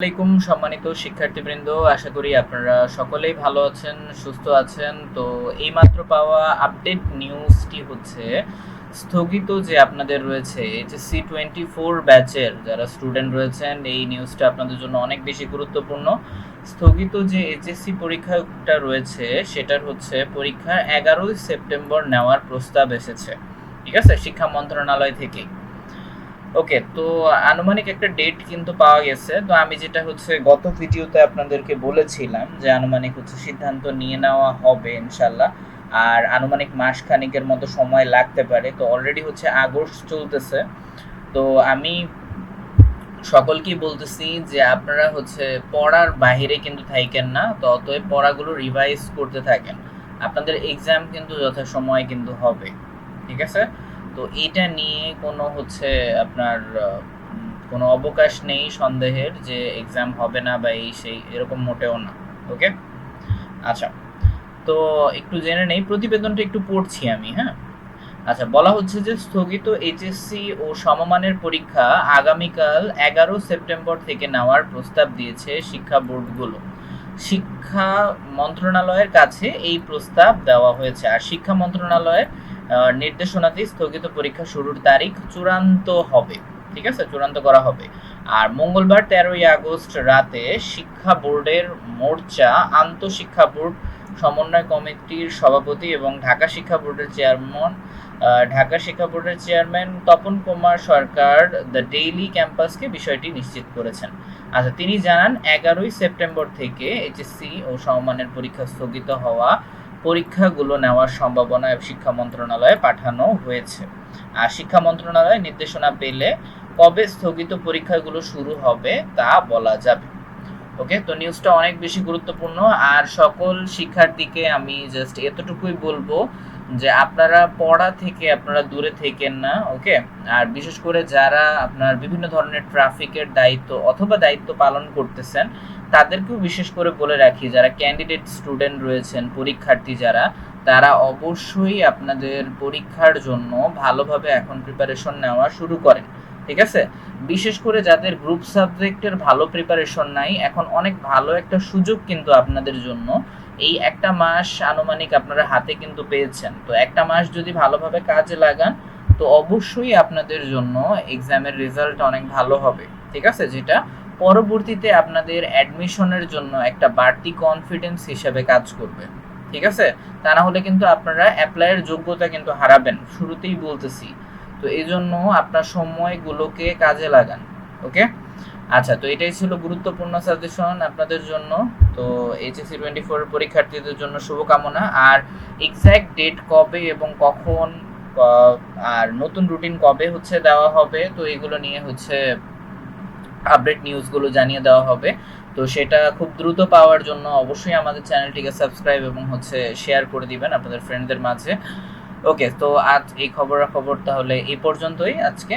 আলাইকুম সম্মানিত শিক্ষার্থীবৃন্দ, আশা করি আপনারা সকলেই ভালো আছেন, সুস্থ আছেন। তো এইমাত্র পাওয়া আপডেট নিউজটি হচ্ছে, স্থগিত যে আপনাদের রয়েছে এইচএসসি টোয়েন্টি ফোর ব্যাচের যারা স্টুডেন্ট রয়েছেন, এই নিউজটা আপনাদের জন্য অনেক বেশি গুরুত্বপূর্ণ। স্থগিত যে এইচএসসি পরীক্ষাটা রয়েছে, সেটার হচ্ছে পরীক্ষা এগারোই সেপ্টেম্বর নেওয়ার প্রস্তাব এসেছে। ঠিক আছে? শিক্ষা মন্ত্রণালয় থেকেই ওকে, তো আনুমানিক একটা ডেট কিন্তু পাওয়া গেছে। তো আমি যেটা হচ্ছে গত ভিডিওতে আপনাদেরকে বলেছিলাম যে আনুমানিক হচ্ছে সিদ্ধান্ত নিয়ে নেওয়া হবে ইনশাল্লাহ আর আনুমানিক মাস খানিকের মতো সময় লাগতে পারে। তো অলরেডি হচ্ছে আগস্ট চলতেছে। তো আমি সকলকেই বলতেছি যে আপনারা হচ্ছে পড়ার বাইরে কিন্তু থাকেন না। তো অতএব পড়াগুলো রিভাইজ করতে থাকেন। আপনাদের এক্সাম কিন্তু যথাসময়ে কিন্তু হবে। ঠিক আছে? তো এটা নিয়ে কোনো হচ্ছে আপনার কোনো অবকাশ নেই সন্দেহের যে এক্সাম হবে না বা এই সেই, এরকম মোটেও না ওকে আচ্ছা তো একটু জেনে নেই, প্রতিবেদনটা একটু পড়ছি আমি হ্যাঁ? আচ্ছা বলা হচ্ছে যে স্থগিত এইচএসসি ও সমমানের পরীক্ষা আগামীকাল এগারো সেপ্টেম্বর থেকে নেওয়ার প্রস্তাব দিয়েছে শিক্ষা বোর্ডগুলো। শিক্ষা মন্ত্রণালয়ের কাছে এই প্রস্তাব দেওয়া হয়েছে। আর শিক্ষা মন্ত্রণালয়ের নির্দেশনাতে স্থগিত পরীক্ষা শুরুর তারিখ চূড়ান্ত হবে। ঠিক আছে? চূড়ান্ত করা হবে। আর মঙ্গলবার তেরোই আগস্ট রাতে শিক্ষা বোর্ডের মোর্চা আন্তঃশিক্ষা বোর্ড সমন্বয় কমিটির সভাপতি এবং ঢাকা শিক্ষা বোর্ডের চেয়ারম্যান ঢাকা শিক্ষা বোর্ডের chairman Tapan Kumar Sarkar the daily ক্যাম্পাসকে বিষয়টি নিশ্চিত করেছেন। আচ্ছা তিনি জানান, এগারোই সেপ্টেম্বর থেকে এইচএসসি ও সমমানের পরীক্ষা স্থগিত হওয়া পরীক্ষাগুলো নেওয়ার সম্ভাবনা শিক্ষা মন্ত্রণালয়ে পাঠানো হয়েছে। আর শিক্ষা মন্ত্রণালয় নির্দেশনা পেলে কবে স্থগিত পরীক্ষাগুলো শুরু হবে তা বলা যাবে। ওকে, তো নিউজটা অনেক বেশি গুরুত্বপূর্ণ। আর সকল শিক্ষার্থীকে আমি জাস্ট এতটুকুই বলব যে আপনারা পড়া থেকে আপনারা দূরে থেকেন না ওকে আর বিশেষ করে যারা আপনার বিভিন্ন ধরনের ট্রাফিকের দায়িত্ব অথবা দায়িত্ব পালন করতেছেন, তাদেরকেও বিশেষ করে বলে রাখি, যারা ক্যান্ডিডেট স্টুডেন্ট রয়েছেন, পরীক্ষার্থী যারা, তারা অবশ্যই আপনাদের পরীক্ষার জন্য ভালোভাবে এখন প্রিপারেশন নেওয়া শুরু করেন, ঠিক আছে? বিশেষ করে যাদের গ্রুপ সাবজেক্টের ভালো প্রিপারেশন নাই, এখন অনেক ভালো একটা সুযোগ কিন্তু আপনাদের জন্য এই একটা মাস আনুমানিক আপনারা হাতে কিন্তু পেয়েছেন। তো একটা মাস যদি ভালোভাবে কাজে লাগান, তো অবশ্যই আপনাদের জন্য এক্সামের রেজাল্ট অনেক ভালো হবে। ঠিক আছে? যেটা পরবর্তীতে আপনাদের অ্যাডমিশনের জন্য একটা বাড়তি কনফিডেন্স হিসেবে কাজ করবে। ঠিক আছে? তা না হলে কিন্তু আপনারা অ্যাপ্লাইয়ের যোগ্যতা কিন্তু হারাবেন। শুরুতেই বলতেছি। তো এই জন্য আপনার সময়গুলোকে কাজে লাগান। ওকে আচ্ছা তো এটাই ছিল গুরুত্বপূর্ণ সাজেশন আপনাদের জন্য। তো এইচএসসি টোয়েন্টি ফোর পরীক্ষার্থীদের জন্য শুভকামনা। আর এক্স্যাক্ট ডেট কবে এবং কখন আর নতুন রুটিন কবে হচ্ছে দেওয়া হবে, তো এগুলো নিয়ে হচ্ছে আপডেট নিউজগুলো জানিয়ে দেওয়া হবে। তো সেটা খুব দ্রুত পাওয়ার জন্য অবশ্যই আমাদের চ্যানেলটিকে সাবস্ক্রাইব এবং হচ্ছে শেয়ার করে দিবেন আপনাদের ফ্রেন্ডদের মাঝে। ওকে তো আজ এই খবরাখবর তাহলে এই পর্যন্তই। আজকে